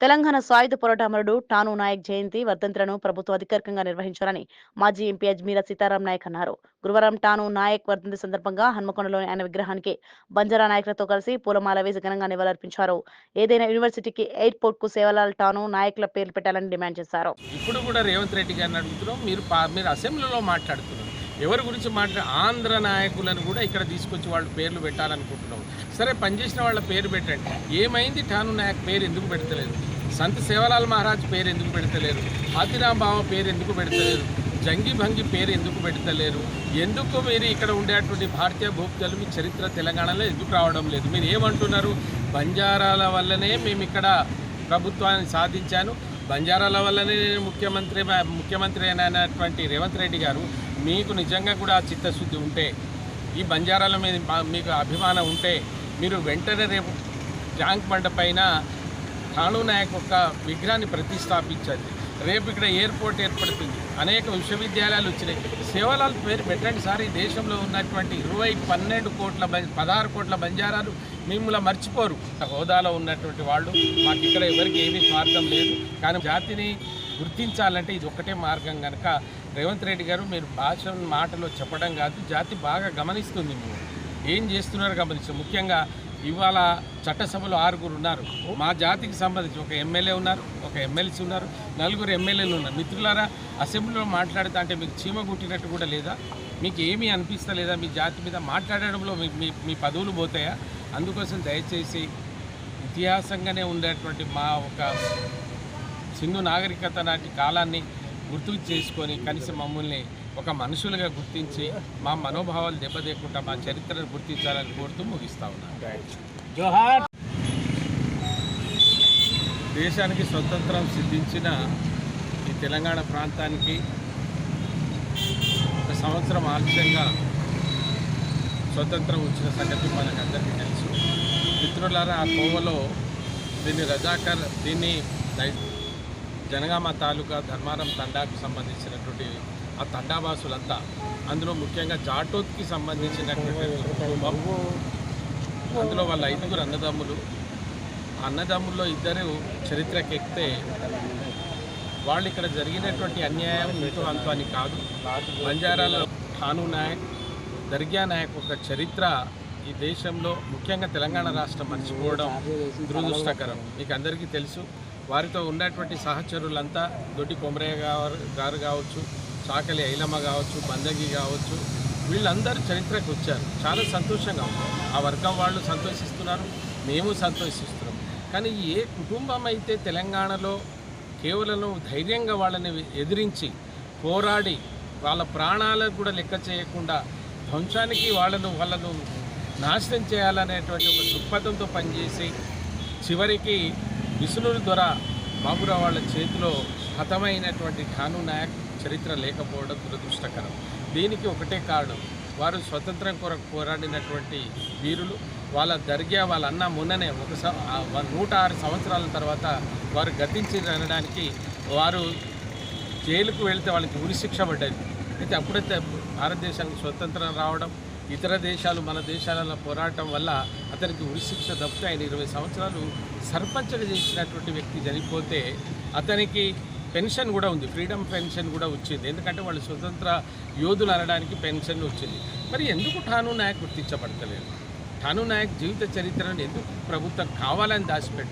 తెలంగాణ సాయుధ పోరాటమరుడు టాను నాయక్ జయంతి వర్ధంతులను ప్రభుత్వం అధికారికంగా నిర్వహించాలని మాజీ ఎంపీ అజ్మీరా సీతారాం నాయక్ అన్నారు. గురువారం టాను నాయక్ వర్ధంతి సందర్భంగా హన్మకొండలోని ఆయన విగ్రహానికి బంజారా నాయకులతో కలిసి పూలమాల వేసి ఘనంగా నివాళులర్పించారు. ఏదైనా యూనివర్సిటీకి ఎయిర్పోర్ట్కు సేవలాల్ టాను నాయకుల పేర్లు పెట్టాలని డిమాండ్ చేశారు. ఇప్పుడు కూడా రేవంత్ రెడ్డి గారిని అడుగుతున్నాం. మీరు మీరు అసెంబ్లీలో మాట్లాడుతున్నారు. ఎవరి గురించి మాట్లాడే ఆంధ్ర నాయకులను కూడా ఇక్కడ తీసుకొచ్చి వాళ్ళ పేర్లు పెట్టాలనుకుంటున్నాం. సరే పనిచేసిన వాళ్ళ పేరు పెట్టండి. ఏమైంది? ఠాను నాయక్ పేరు ఎందుకు పెడతలేదు? సంత సేవలాల్ మహారాజ్ పేరు ఎందుకు పెడతలేరు ఆతిరాం బావ పేరు ఎందుకు పెడతలేరు జంగి భంగి పేరు ఎందుకు పెడతలేరు ఎందుకు మీరు ఇక్కడ ఉండేటువంటి భారతీయ భూప్తలు మీ చరిత్ర తెలంగాణలో ఎందుకు రావడం లేదు? మీరు ఏమంటున్నారు? బంజారాల వల్లనే మేము ఇక్కడ ప్రభుత్వాన్ని సాధించాను. బంజారాల వల్లనే ముఖ్యమంత్రి ముఖ్యమంత్రి అయినటువంటి రేవంత్ రెడ్డి గారు మీకు నిజంగా కూడా చిత్తశుద్ధి ఉంటే ఈ బంజారాల మీద మా- మీకు అభిమానం ఉంటే మీరు వెంటనే రేపు ట్యాంక్ బండ పైన ఠాణు నాయక్ యొక్క విగ్రహాన్ని ప్రతిష్టాపించండి. రేపు ఇక్కడ ఎయిర్పోర్ట్ ఏర్పడుతుంది. అనేక విశ్వవిద్యాలయాలు వచ్చినాయి. సేవలాల పేరు పెట్టండి సార్. ఈ దేశంలో ఉన్నటువంటి ఇరవై పన్నెండు కోట్ల పదహారు కోట్ల బంజారాలు మిమ్మల్ని మర్చిపోరు. హోదాలో ఉన్నటువంటి వాళ్ళు మాకు ఇక్కడ ఎవరికి ఏమీ స్వార్థం లేదు. కానీ జాతిని గుర్తించాలంటే ఇది ఒక్కటే మార్గం కనుక రేవంత్ రెడ్డి గారు మీరు భాష మాటలో చెప్పడం కాదు జాతి బాగా గమనిస్తుంది మీరు. ఏం చేస్తున్నారో గమనించారు ముఖ్యంగా ఇవాళ చట్టసభలో ఆరుగురు ఉన్నారు. మా జాతికి సంబంధించి ఒక ఎమ్మెల్యే ఉన్నారు ఒక ఎమ్మెల్సీ ఉన్నారు నలుగురు ఎమ్మెల్యేలు ఉన్నారు. మిత్రులారా అసెంబ్లీలో మాట్లాడుతా అంటే మీకు చీమ కుట్టినట్టు కూడా లేదా? మీకు ఏమీ అనిపిస్తలేదా? మీ జాతి మీద మాట్లాడడంలో మీ మీ పదవులు పోతాయా? అందుకోసం దయచేసి ఇతిహాసంగానే ఉండేటువంటి మా ఒక సింధు నాగరికత నాటి కాలాన్ని గుర్తుకు చేసుకొని కనీసం మమ్మల్ని ఒక మనుషులుగా గుర్తించి మా మనోభావాలు దెబ్బతీయకుండా మా చరిత్రను గుర్తించాలని కోరుతూ ముగిస్తా ఉన్నాను దేశానికి స్వతంత్రం సిద్ధించిన ఈ తెలంగాణ ప్రాంతానికి ఒక సంవత్సరం ఆలస్యంగా స్వతంత్రం వచ్చిన సంగతి మనకు అందరికీ తెలుసు. మిత్రులారా ఆ కోవలో దీన్ని రజాకర్ దీన్ని జనగామ తాలూకా ధర్మారం తండాకు సంబంధించినటువంటి ఆ తండావాసులంతా అందులో ముఖ్యంగా జాటోత్కి సంబంధించినటువంటి కుటుంబం అందులో వాళ్ళ ఐదుగురు అన్నదమ్ములు. ఆ అన్నదమ్ముల్లో ఇద్దరు చరిత్రకెక్కితే వాళ్ళు ఇక్కడ జరిగినటువంటి అన్యాయం ఇంతో అంతో అని కాదు. బంజారాలో ఖాను నాయక్ దర్గా నాయక్ ఒక చరిత్ర ఈ దేశంలో ముఖ్యంగా తెలంగాణ రాష్ట్రం మర్చిపోవడం దురదృష్టకరం. మీకు అందరికీ తెలుసు. వారితో ఉన్నటువంటి సహచరులంతా దొడ్డి కొమరయ్య గారు గారు కావచ్చు చాకలి ఐలమ్మ కావచ్చు బందగి కావచ్చు వీళ్ళందరూ చరిత్రకు వచ్చారు. చాలా సంతోషంగా ఉంది. ఆ వర్గం వాళ్ళు సంతోషిస్తున్నారు మేము సంతోషిస్తున్నాం. కానీ ఏ కుటుంబం అయితే తెలంగాణలో కేవలం ధైర్యంగా వాళ్ళని ఎదిరించి పోరాడి వాళ్ళ ప్రాణాలకు కూడా లెక్క చేయకుండా ధ్వంసానికి వాళ్ళను వాళ్ళను నాశనం చేయాలనేటువంటి ఒక దృక్పథంతో పనిచేసి చివరికి విష్ణుని ద్వారా బాబురావు వాళ్ళ చేతిలో హతమైనటువంటి ఖాను నాయక్ చరిత్ర లేకపోవడం దురదృష్టకరం. దీనికి ఒకటే కారణం. వారు స్వతంత్రం కొరకు పోరాడినటువంటి వీరులు వాళ్ళ దర్గా వాళ్ళ అన్న మొన్ననే ఒక నూట ఆరు సంవత్సరాల తర్వాత వారు గతించి అనడానికి వారు జైలుకు వెళితే వాళ్ళకి ఉరిశిక్ష పడ్డది. అయితే అప్పుడైతే భారతదేశానికి స్వతంత్రం రావడం ఇతర దేశాలు మన దేశాలలో పోరాటం వల్ల అతనికి ఉరిశిక్ష తప్పితే ఆయన ఇరవై సంవత్సరాలు సర్పంచ్గా చేసినటువంటి వ్యక్తి చనిపోతే అతనికి పెన్షన్ కూడా ఉంది. ఫ్రీడమ్ పెన్షన్ కూడా వచ్చింది. ఎందుకంటే వాళ్ళు స్వతంత్ర యోధులు అనడానికి పెన్షన్ వచ్చింది. మరి ఎందుకు ఠాను నాయక్ గుర్తించబడతలేదు? ఠాను నాయక్ జీవిత చరిత్రను ఎందుకు ప్రభుత్వం కావాలని దాచిపెట్టు